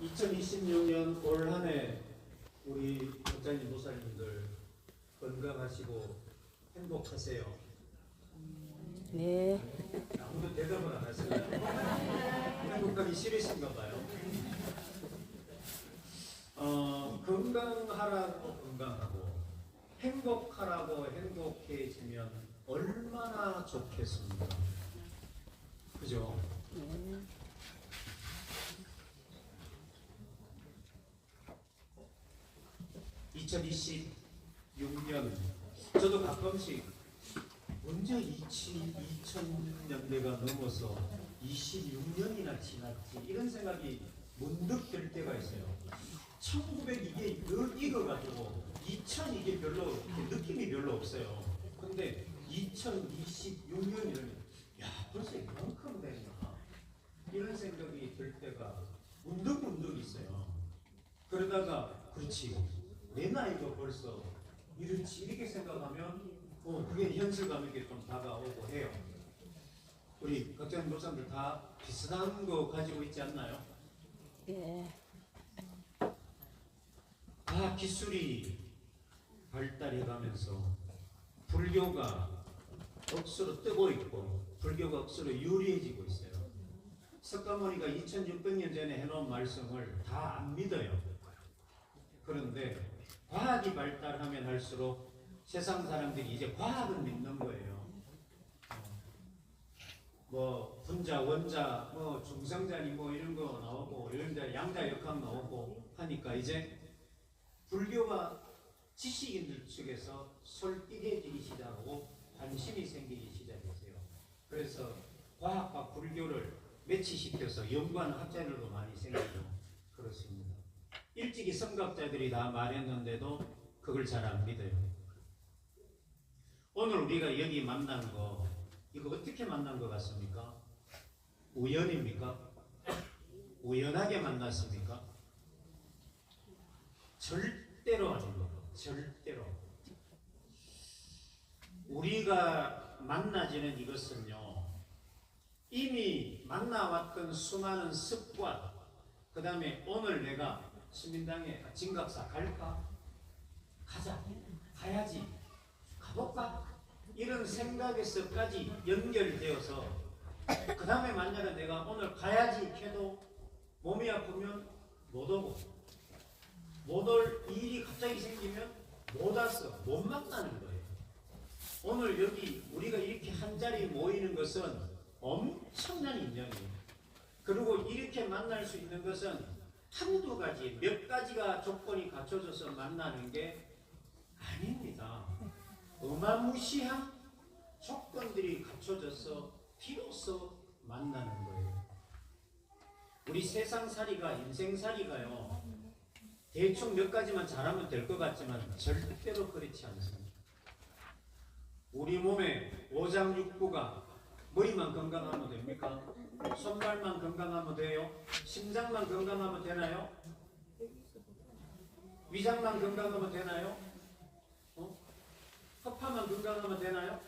2026년 올 한 해 우리 목자님 목사님들 건강하시고 행복하세요. 네. 아무도 대답을 안 하세요. 행복하기 싫으신가 봐요. 어, 건강하라고 건강하고 행복하라고 행복해지면 얼마나 좋겠습니까? 그죠? 네. (2026년) 저도 가끔씩 언제 2000년대가 넘어서 26년이나 지났지 이런 생각이 문득 들 때가 있어요. 1900 이게 익어가지고 2000 이게 별로 느낌이 별로 없어요. 근데 2026년이라면 야 벌써 이만큼 됐나 이런 생각이 들 때가 문득 문득 있어요. 그러다가 그렇지 내 나이가 벌써 이렇지 이렇게 생각하면 어 그게 현실감 있게 좀 다가오고 해요. 우리 각자 목사님들 다 비슷한 거 가지고 있지 않나요? 예. 다 기술이 발달해가면서 불교가 억수로 뜨고 있고 불교가 억수로 유리해지고 있어요. 석가모니가 2600년 전에 해놓은 말씀을 다 안 믿어요. 그런데 과학이 발달하면 할수록 세상 사람들이 이제 과학을 믿는 거예요. 어, 뭐 분자, 원자, 뭐 중성자니 뭐 이런 거 나오고 이런 데 양자 역학 나오고 하니까 이제 불교가 지식인들 측에서 솔깃해지기 시작하고 관심이 생기기 시작했어요. 그래서 과학과 불교를 매치시켜서 연구하는 학자들도 많이 생기고 그렇습니다. 일찍이 성각자들이 다 말했는데도 그걸 잘 안 믿어요. 오늘 우리가 여기 만난 거 이거 어떻게 만난 것 같습니까? 우연입니까? 우연하게 만났습니까? 절대로 거 절대로. 우리가 만나지는 이것은요. 이미 만나왔던 수많은 습관, 그 다음에 오늘 내가 시민당에 진각사 갈까? 가자. 가야지. 가볼까? 이런 생각에서까지 연결되어서 그 다음에 만약에 내가 오늘 가야지 해도 몸이 아프면 못 오고 못 올 일이 갑자기 생기면 못 와서 못 만나는 거예요. 오늘 여기 우리가 이렇게 한 자리 모이는 것은 엄청난 인연이에요. 그리고 이렇게 만날 수 있는 것은 한두 가지, 몇 가지가 조건이 갖춰져서 만나는 게 아닙니다. 어마무시한 조건들이 갖춰져서 비로소 만나는 거예요. 우리 세상살이가 인생살이가요. 대충 몇 가지만 잘하면 될 것 같지만 절대로 그렇지 않습니다. 우리 몸에 오장육부가 머리만 건강하면 됩니까? 손발만 건강하면 돼요? 심장만 건강하면 되나요? 위장만 건강하면 되나요? 어? 허파만 건강하면 되나요?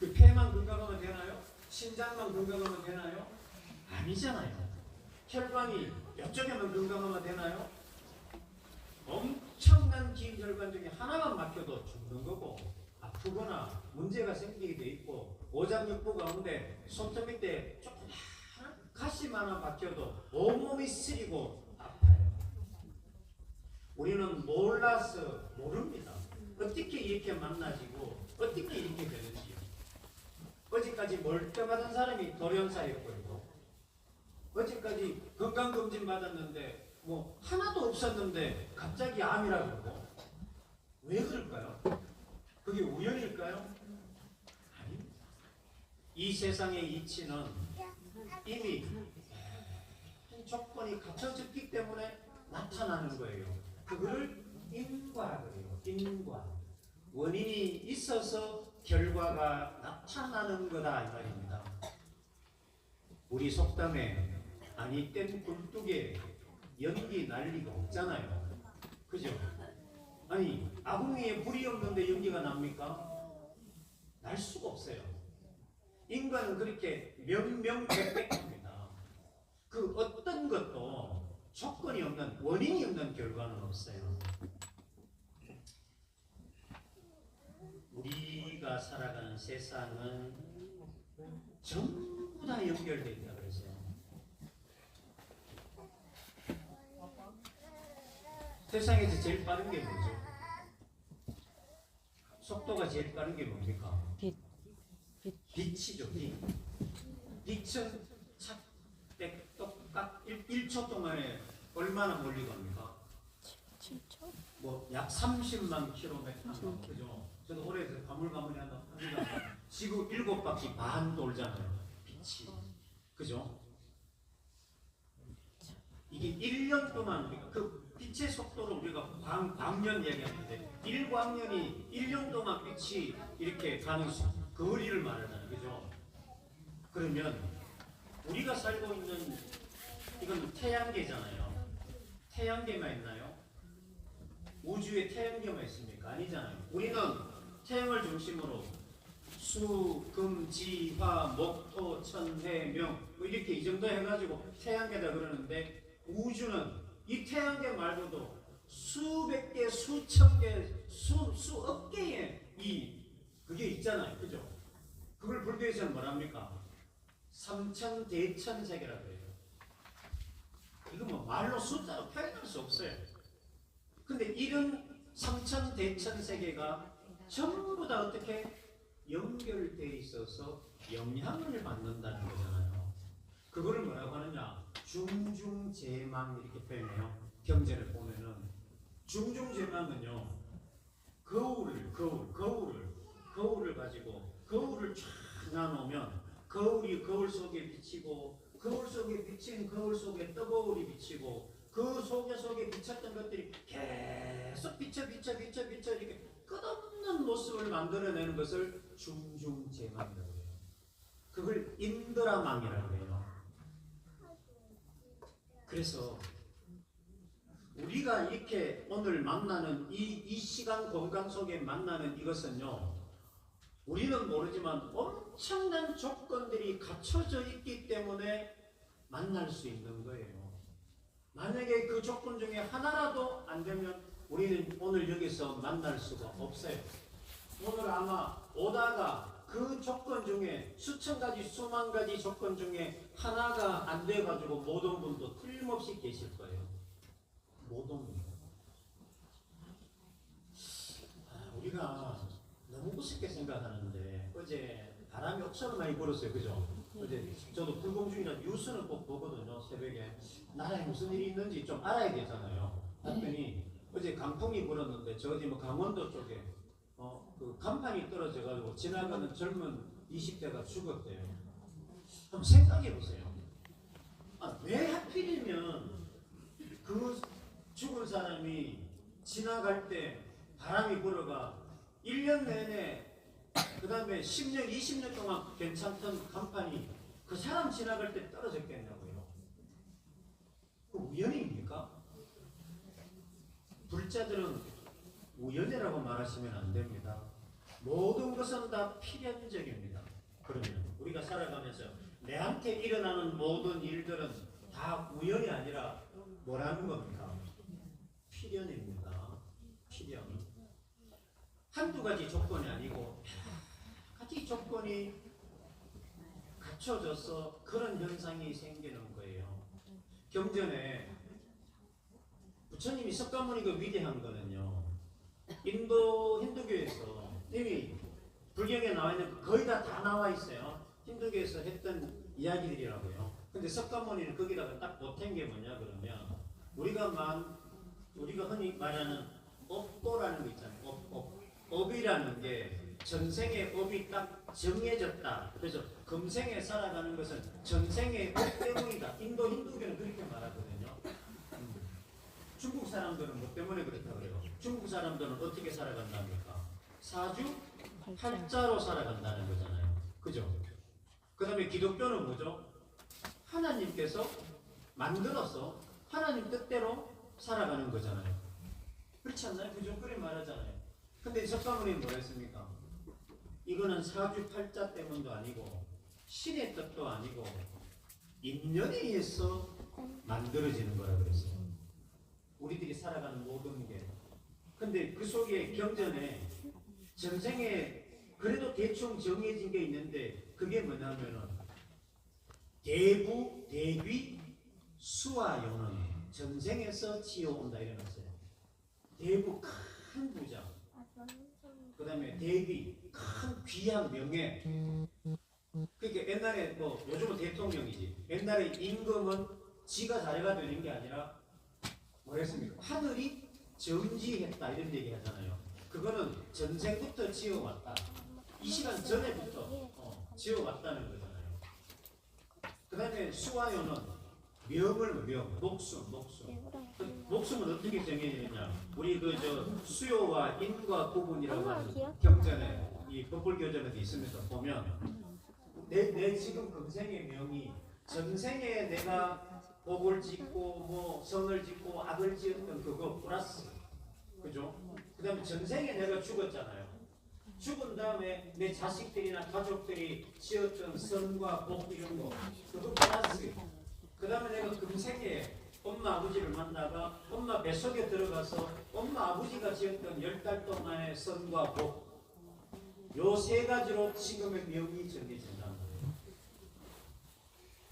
그 폐만 건강하면 되나요? 심장만 건강하면 되나요? 아니잖아요. 혈관이 옆쪽에만 건강하면 되나요? 엄청난 기혈관 중에 하나만 막혀도 죽는 거고 아프거나 문제가 생기게 돼 있고 오장육부 가운데 손톱 밑에 조그마한 가시만 하나 박혀도 온몸이 쓰리고 아파요. 우리는 몰라서 모릅니다. 어떻게 이렇게 만나지고 어떻게 이렇게 되는지요. 어제까지 멀쩡하던 사람이 돌연사였고 어제까지 건강검진 받았는데 뭐 하나도 없었는데 갑자기 암이라고 그러고 왜 그럴까요? 그게 우연일까요? 이 세상의 이치는 이미 조건이 갖춰졌기 때문에 나타나는 거예요. 그거를 인과라 그래요. 인과. 원인이 있어서 결과가 나타나는 거다 이 말입니다. 우리 속담에 아니 땐 굴뚝에 연기 난리가 없잖아요. 그죠? 아니 아궁이에 불이 없는데 연기가 납니까? 날 수가 없어요. 인간은 그렇게 명명백백합니다. 그 어떤 것도 근본이 없는 원인이 없는 결과는 없어요. 우리가 살아가는 세상은 전부 다 연결되어 있다 그랬어요. 세상에서 제일 빠른 게 뭐죠? 속도가 제일 빠른 게 뭡니까? 빛. 빛. 빛 이죠. 빛. 빛은 착백 똑같 1, 초 동안에 얼마나 멀리 갑니까? 7초? 뭐약 30만 킬로미터 그죠? 저도 올해 가물가물이 한다 합니다. 지구 일곱 바퀴 반 돌잖아요. 빛이 그죠? 이게 1년 동안 우리가 그 빛의 속도를 우리가 광, 광년 얘기하는데 1광년이 1년 동안 빛이 이렇게 가는 수- 거리를 말하잖아요. 그죠? 그러면 우리가 살고 있는 이건 태양계잖아요. 태양계만 있나요? 우주에 태양계만 있습니까? 아니잖아요. 우리는 태양을 중심으로 수, 금, 지, 화, 목, 토, 천, 해, 명 뭐 이렇게 이 정도 해가지고 태양계다 그러는데 우주는 이 태양계 말고도 수백 개, 수천 개, 수, 수억 개의 이 그게 있잖아요. 그죠? 그걸 불교에서는 뭐랍니까? 삼천 대천 세계라고 해요. 이거 뭐 말로 숫자로 표현할 수 없어요. 근데 이런 삼천 대천 세계가 전부 다 어떻게 연결돼 있어서 영향을 받는다는 거잖아요. 그거를 뭐라고 하느냐? 중중재망 이렇게 표현해요. 경제를 보면은 중중재망은요. 거울을 거울 거울을 거울을 가지고 거울을 쫙 나누면 거울이 거울 속에 비치고 거울 속에 비친 거울 속에 떠거울이 비치고 그 속에 속에 비쳤던 것들이 계속 비쳐 비쳐 비쳐 비쳐 이렇게 끝없는 모습을 만들어내는 것을 중중재망이라고 해요. 그걸 인드라망이라고 해요. 그래서 우리가 이렇게 오늘 만나는 이, 이 시간 공간 속에 만나는 이것은요, 우리는 모르지만 엄청난 조건들이 갖춰져 있기 때문에 만날 수 있는 거예요. 만약에 그 조건 중에 하나라도 안 되면 우리는 오늘 여기서 만날 수가 없어요. 오늘 아마 오다가 그 조건 중에 수천 가지, 수만 가지 조건 중에 하나가 안 돼가지고 못 온 분도 틀림없이 계실 거예요. 못 옵니다. 아, 우리가 너무 우습게 생각하는데 어제 바람이 엄청 많이 불었어요. 그죠? 어제 저도 불공중이라 뉴스는 꼭 보거든요. 새벽에 나라에 무슨 일이 있는지 좀 알아야 되잖아요. 봤더니 어제 강풍이 불었는데 저 어디 뭐 강원도 쪽에 어, 그 간판이 떨어져가지고 지나가는 젊은 20대가 죽었대요. 한번 생각해 보세요. 아, 왜 하필이면 그 죽은 사람이 지나갈 때 바람이 불어가 1년 내내 그 다음에 10년, 20년 동안 괜찮던 간판이 그 사람 지나갈 때 떨어졌겠냐고요. 그 우연입니까? 불자들은 우연이라고 말하시면 안 됩니다. 모든 것은 다 필연적입니다. 그러면 우리가 살아가면서 내한테 일어나는 모든 일들은 다 우연이 아니라 뭐라는 겁니까? 필연입니다. 필연. 한두 가지 조건이 아니고 여러 조건이 갖춰져서 그런 현상이 생기는 거예요. 경전에 부처님이 석가모니가 위대한 거는요. 인도 힌두교에서 이미 불경에 나와 있는 거의 다 다 나와 있어요. 힌두교에서 했던 이야기들이라고요. 근데 석가모니는 거기다가 딱 보탠 게 뭐냐 그러면 우리가 만 우리가 흔히 말하는 업도라는 거 있잖아요. 업, 업. 업이라는 게 전생의 업이 딱 정해졌다. 그래서 금생에 살아가는 것은 전생의 업 때문이다. 인도 힌두교는 그렇게 말하거든요. 음. 중국 사람들은 뭐 때문에 그렇다 그래요? 중국 사람들은 어떻게 살아간답니까? 사주 팔자. 팔자로 살아간다는 거잖아요. 그죠? 그 다음에 기독교는 뭐죠? 하나님께서 만들어서 하나님 뜻대로 살아가는 거잖아요. 그렇지 않나요? 그죠? 그래 말하잖아요. 근데 석가모니 뭐라 했습니까? 이거는 사주 팔자 때문도 아니고 신의 뜻도 아니고 인연에 의해서 만들어지는 거라 그랬어요. 우리들이 살아가는 모든 게. 근데 그 속에 경전에 전생에 그래도 대충 정해진 게 있는데 그게 뭐냐면은 대부 대귀 수화요는 전생에서 지어온다 이래놨어요. 대부 큰 부자. 그 다음에 대귀 큰 귀한 명예. 그러니까 옛날에 뭐 요즘은 대통령이지. 옛날에 임금은 지가 자리가 되는 게 아니라 뭐랬습니까? 하늘이 정지했다 이런 얘기 하잖아요. 그거는 전생부터 지어왔다. 이 시간 전에부터 어, 지어왔다는 거잖아요. 그 다음에 수화요는 명을 명, 목숨, 목숨. 그 목숨은 어떻게 정해지느냐? 우리 그 저 수요와 인과 구분이라고 하는 경전에 이 법불 교전에도 있으면서 보면 내, 내 지금 금생의 명이 전생에 내가 복을 짓고 뭐 성을 짓고 악을 지었던 그거 플러스 그죠? 그 다음에 전생에 내가 죽었잖아요. 죽은 다음에 내 자식들이나 가족들이 지었던 선과 복 이런 거 그거 플러스 그 다음에 내가 금생에 엄마 아버지를 만나가 엄마 뱃속에 들어가서 엄마 아버지가 지었던 열 달 동안의 선과 복 요 세 가지로 지금의 명이 정해진다는 거예요.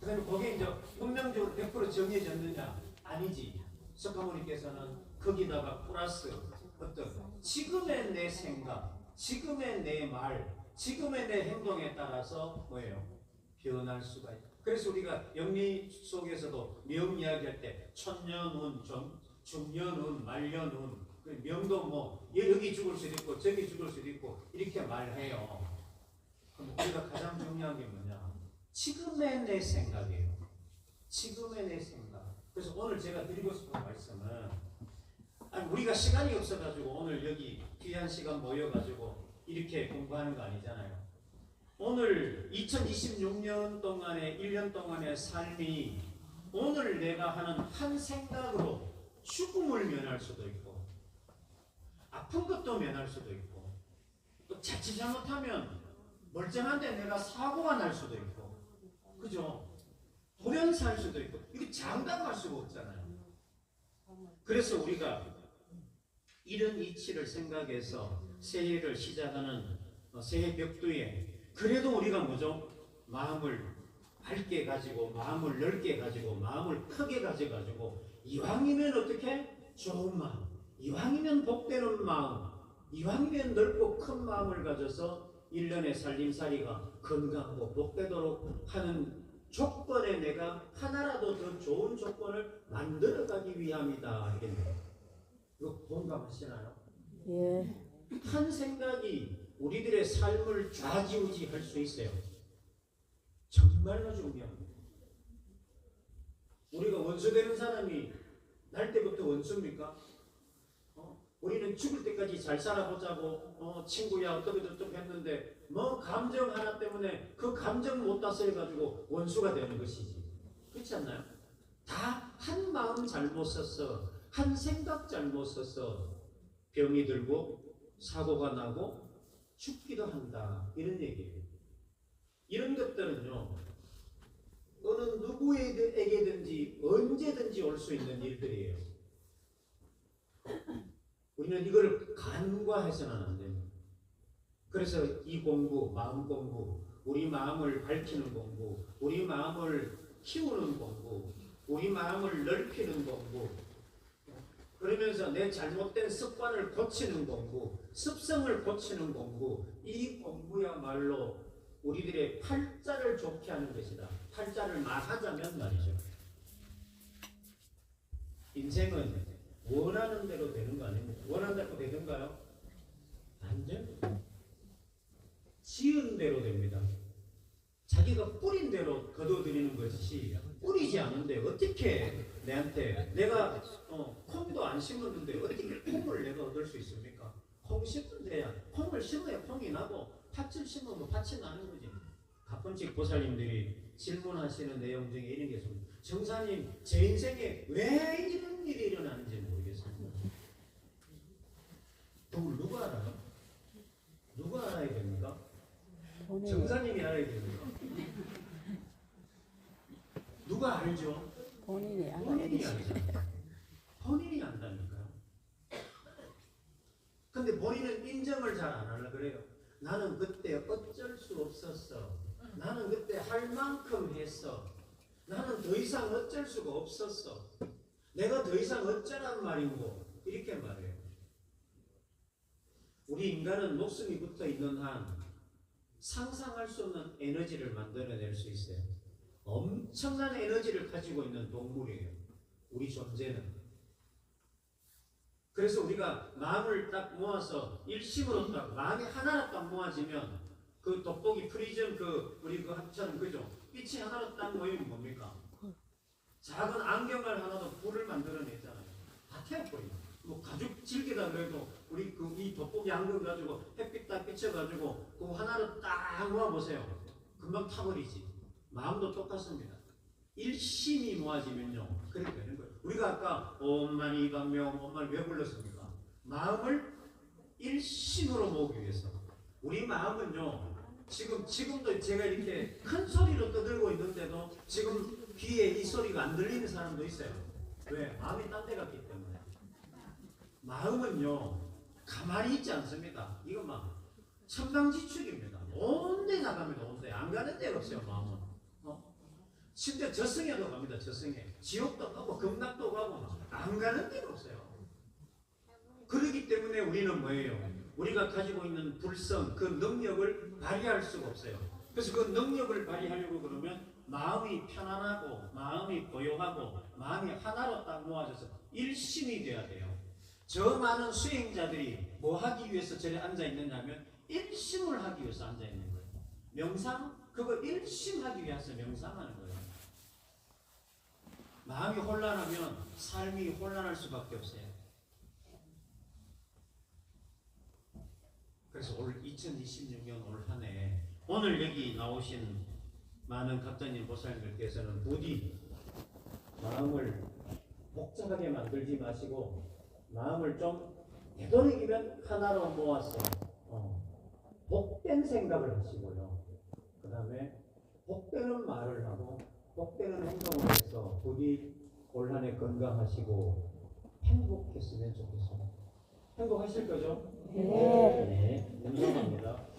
그 다음에 거기에 이제 분명적으로 100% 정해졌느냐? 아니지. 석가모니께서는 거기다가 플러스 어떤 지금의 내 생각, 지금의 내 말, 지금의 내 행동에 따라서 뭐예요? 변할 수가 있다. 그래서 우리가 영리 속에서도 명 이야기할 때 천년운, 중- 중년운, 말년운 그 명도 뭐 여기 죽을 수도 있고 저기 죽을 수도 있고 이렇게 말해요. 그럼 우리가 가장 중요한 게 뭐냐? 지금의 내 생각이에요. 지금의 내 생각. 그래서 오늘 제가 드리고 싶은 말씀은 아니 우리가 시간이 없어가지고 오늘 여기 귀한 시간 모여가지고 이렇게 공부하는 거 아니잖아요. 오늘 2026년 동안의 1년 동안의 삶이 오늘 내가 하는 한 생각으로 죽음을 면할 수도 있고 아픈 것도 면할 수도 있고 또 자칫 잘못하면 멀쩡한데 내가 사고가 날 수도 있고 그죠? 돌연사할 수도 있고 이게 장담할 수가 없잖아요. 그래서 우리가 이런 이치를 생각해서 새해를 시작하는 어, 새해 벽두에 그래도 우리가 뭐죠? 마음을 밝게 가지고 마음을 넓게 가지고 마음을 크게 가져가지고 이왕이면 어떻게? 좋은 마음 이왕이면 복되는 마음 이왕이면 넓고 큰 마음을 가져서 일년의 살림살이가 건강하고 복되도록 하는 조건에 내가 하나라도 더 좋은 조건을 만들어가기 위함이다 하겠네요. 이거 공감하시나요? 예. 한 생각이 우리들의 삶을 좌지우지할 수 있어요. 정말로 중요합니다. 우리가 원수 되는 사람이 날 때부터 원수입니까? 어? 우리는 죽을 때까지 잘 살아보자고 어, 친구야 어떻게 저떻게 했는데 뭐 감정 하나 때문에 그 감정 못 다스려가지고 원수가 되는 것이지. 그렇지 않나요? 다 한 마음 잘못 썼어. 한 생각 잘못 썼어. 병이 들고 사고가 나고 죽기도 한다. 이런 얘기예요. 이런 것들은요. 어느 누구에게든지 언제든지 올 수 있는 일들이에요. 우리는 이걸 간과해서는 안 됩니다. 그래서 이 공부, 마음 공부, 우리 마음을 밝히는 공부, 우리 마음을 키우는 공부, 우리 마음을 넓히는 공부, 그러면서 내 잘못된 습관을 고치는 공부, 습성을 고치는 공부, 이 공부야말로 우리들의 팔자를 좋게 하는 것이다. 팔자를 말하자면 말이죠. 인생은 원하는 대로 되는 거 아닙니까? 원하는 대로 되는가요? 안 됩니다. 지은 대로 됩니다. 자기가 뿌린 대로 거둬들이는 것이 뿌리지 않은데 어떻게 내한테 내가 어, 안 심었는데 어떻게 콩을 내가 얻을 수 있습니까? 콩 심으면 돼야 콩을 심어야 콩이 나고 팥을 심으면 팥이 나는 거지. 가끔씩 보살님들이 질문하시는 내용 중에 이런 게 있습니다. 정사님 제 인생에 왜 이런 일이 일어나는지 모르겠습니다. 그걸 누가 알아요? 누가 알아야 됩니까? 정사님이 알아야 됩니까? 누가 알죠? 본인이 알아야 안다. 한다니까요. 근데 본 인정을 잘 안 하려 그래요. 나는 그때 어쩔 수 없었어. 나는 그때 할 만큼 했어. 나는 더 이상 어쩔 수가 없었어. 내가 더 이상 어쩌란 말인고 이렇게 말해요. 우리 인간은 목숨이 붙어 있는 한 상상할 수 없는 에너지를 만들어낼 수 있어요. 엄청난 에너지를 가지고 있는 동물이에요. 우리 존재는. 그래서 우리가 마음을 딱 모아서 일심으로 딱 마음이 하나로 딱 모아지면 그 돋보기 프리즘 그 우리 그 합처럼 그죠? 빛이 하나로 딱 모이면 뭡니까? 작은 안경알 하나도 불을 만들어내잖아요. 다 태워버리고. 뭐 가죽 질기다 그래도 우리 그 이 돋보기 안경 가지고 햇빛 딱 비춰가지고 그 하나로 딱 모아보세요. 금방 타버리지. 마음도 똑같습니다. 일심이 모아지면요. 거예요. 우리가 아까 엄만이 방명 엄만 왜 불렀습니까? 마음을 일심으로 모으기 위해서. 우리 마음은요. 지금 지금도 제가 이렇게 큰 소리로 떠들고 있는데도 지금 귀에 이 소리가 안 들리는 사람도 있어요. 왜? 마음이 딴 데 갔기 때문에. 마음은요. 가만히 있지 않습니다. 이건 막 천방지축입니다. 온데 나갑니다. 온데 안 가는 데가 없어요. 마음은. 어? 심지어 저승에도 갑니다. 저승에 지옥도 가고 금락도 가고 안 가는 데가 없어요. 그렇기 때문에 우리는 뭐예요? 우리가 가지고 있는 불성 그 능력을 발휘할 수가 없어요. 그래서 그 능력을 발휘하려고 그러면 마음이 편안하고 마음이 고요하고 마음이 하나로 딱 모아져서 일심이 돼야 돼요. 저 많은 수행자들이 뭐 하기 위해서 저리 앉아 있느냐면 일심을 하기 위해서 앉아 있는 거예요. 명상 그거 일심하기 위해서 명상하는 거예요. 마음이 혼란하면 삶이 혼란할 수밖에 없어요. 그래서 올 2026년 올 한 해 오늘 여기 나오신 많은 각자님 보살님들께서는 부디 마음을 복잡하게 만들지 마시고 마음을 좀 되도록이면 하나로 모아서 어, 복된 생각을 하시고요. 그 다음에 복되는 말을 하고 복되는 행동을 해서 부디 올한해 건강하시고 행복했으면 좋겠습니다. 행복하실 거죠? 네. 네, 인정합니다.